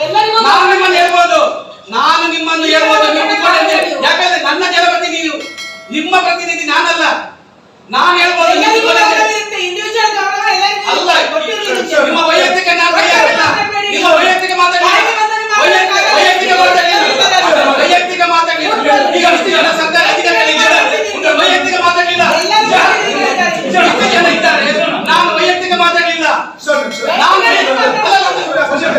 ನಾನು ನಿಮ್ಮನ್ನು ಹೇಳ್ಬೋದು. ನಾನು ನಿಮ್ಮನ್ನು ಹೇಳ್ಬೋದು. ಯಾಕಂದ್ರೆ ನನ್ನ ಜನಪ್ರತಿನಿಧಿ ನೀವು. ನಿಮ್ಮ ಪ್ರತಿನಿಧಿ ನಾನಲ್ಲ. ನಾನು ಹೇಳ್ಬೋದು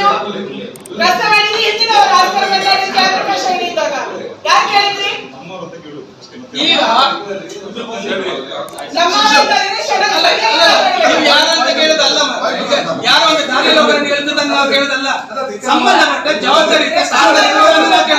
ನೀವು ರಸವಾಣಿಗೆ ಹೆಚ್ಚಿನವರು ಇದ್ದಾಗ? ಯಾಕೆ ಸಂಬಂಧಪಟ್ಟ ಜವಾಬ್ದಾರಿ ಸಾರ್ವಜನಿಕ